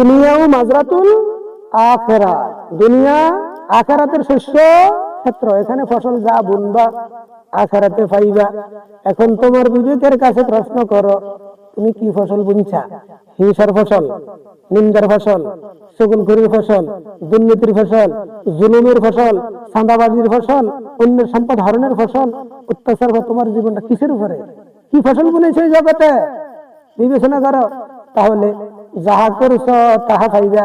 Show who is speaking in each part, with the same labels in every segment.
Speaker 1: দুনিয়াও মাজরাতুল আখেরা দুনিয়া, আখেরাতের শস্য ক্ষেত্র। এখানে ফসল যা বুনবা, আখেরাতে পাইবা। এখন তোমার বিবেকের কাছে প্রশ্ন করো, তুমি কি ফসল বুনছা? হিংসার ফসল, নিন্দার ফসল সগুলখুরির ফসল, দুর্নীতির ফসল, জুলুমের ফসল, চাঁদাবাজির ফসল, অন্যের সম্পদ হরণের ফসল, অত্যাচার তোমার জীবনটা কিসের উপরে? কি ফসল বুনেছে এই জগতে? বিবেচনা করো। তাহলে যাহা করছ তাহা খাইবা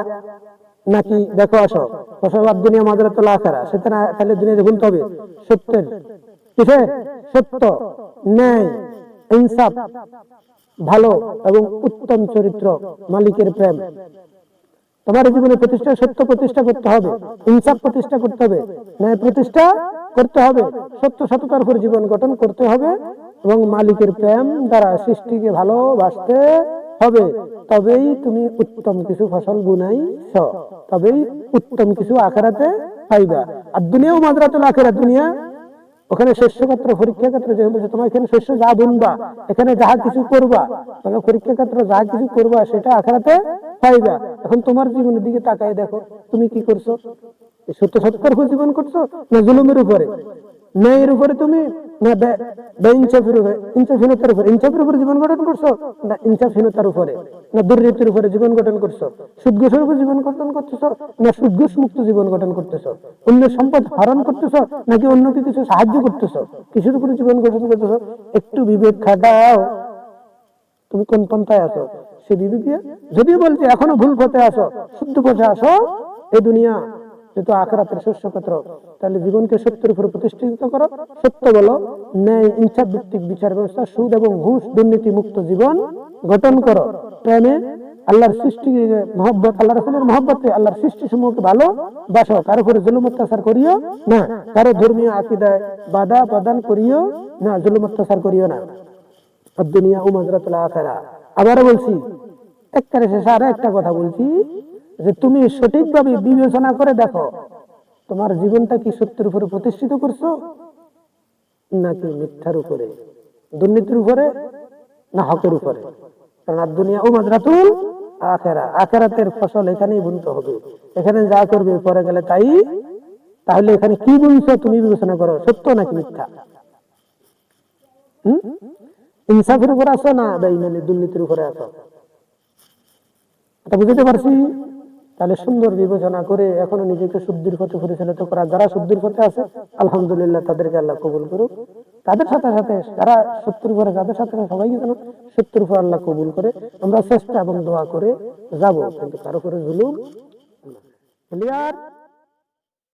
Speaker 1: নাকি দেখো আসো ফসলার দুনিয়া মাদের তোলা আখেরা সেটা তাহলে দুনিয়া গুনতে হবে। সত্যের। কিসে সত্য, ন্যায়, ইনসাফ, ভালো এবং উত্তম চরিত্র, মালিকের প্রেম। তোমার জীবনে প্রতিষ্ঠা, সত্য প্রতিষ্ঠা করতে হবে, ইনসাফ প্রতিষ্ঠা করতে হবে, ন্যায় প্রতিষ্ঠা করতে হবে, সত্য সততার উপর জীবন গঠন করতে হবে এবং মালিকের প্রেম দ্বারা সৃষ্টিকে ভালোবাসতে হবে, তবেই তুমি উত্তম কিছু ফসল বুনাইছ, তবেই উত্তম কিছু আখেরাতে পাইবা। আর দুনিয়াও মাদ্রাতুল আখেরা দুনিয়া। ওখানে শস্য ক্ষেত্র পরীক্ষা ক্ষেত্র যে বলছে, তোমার এখানে শস্য যা বুনবা, এখানে যাহা কিছু করবা, তোমার পরীক্ষা ক্ষেত্র যা কিছু করবা, সেটা আখড়াতে পাইবা। এখন তোমার জীবনের দিকে তাকায় দেখো, তুমি কি করছ? সত্য সত্যের জীবন করছ না জুলুমের উপরে? ন্যায়ের উপরে তুমি না উপরে উপরে উপরে জীবন গঠন করছ? না উপরে, না, দুর্নীতির উপরে জীবন গঠন করছ? উপর জীবন গঠন না মুক্ত জীবন গঠন অন্য সম্পদ নাকি অন্যকে কিছু সাহায্য করতেছো? কিছুর উপরে জীবন গঠন করতেছো? একটু বিবেক খাটাও। তুমি কোন পন্থায় আছো? সে বিবেক দিয়ে যদিও বলছে, এখনও ভুল পথে আসো শুদ্ধ পথে আসো এই দুনিয়া। যেহেতু আখরাতের শস্য ক্ষেত্র, তাহলে জীবনকে সত্যের উপর প্রতিষ্ঠিত করো। সত্য বলো, ন্যায়, ইনসাফ ভিত্তিক বিচার ব্যবস্থা, সুদ এবং ঘুষ দুর্নীতি মুক্ত জীবন গঠন করো। প্রেমে আল্লাহর সৃষ্টি, মহব্বত আল্লাহ রসুলের মহব্বতে আল্লাহর সৃষ্টি সমূহকে ভালো বাসো। কারও উপরে জুলুম অত্যাচার করিও না। কারও ধর্মীয় আকিদায় বাধা প্রদান করিও না, জুলুম অত্যাচার করিও না। দুনিয়া ও মাজরাতুল আখেরা আবারও বলছি একবারে শেষে আরও একটা কথা বলছি। যে তুমি সঠিকভাবে বিবেচনা করে দেখো, তোমার জীবনটা কি সত্যের উপরে প্রতিষ্ঠিত করছ নাকি মিথ্যার উপরে? দুর্নীতির উপরে না হকের উপরে? যা করবে পরে গেলে তাই। তাহলে এখানে কি তুমি বিবেচনা করো, সত্য নাকি মিথ্যা? হুম? উপর না দুর্নীতির উপরে আসো। এটা বুঝতে পারছি? তাহলে সুন্দর বিবেচনা করে এখনও নিজেকে শুদ্ধির পথে পরিচালিত করা, যারা শুদ্ধির পথে আছে, আলহামদুলিল্লাহ তাদেরকে আল্লাহ কবুল করুক। তাদের সাথে সাথে যারা সত্তর উপরে, যাদের সাথে সবাইকে যেন সত্তর পর আল্লাহ কবুল করে। আমরা চেষ্টা এবং দোয়া করে যাব, কিন্তু কারও করে জুলুম ক্লিয়ার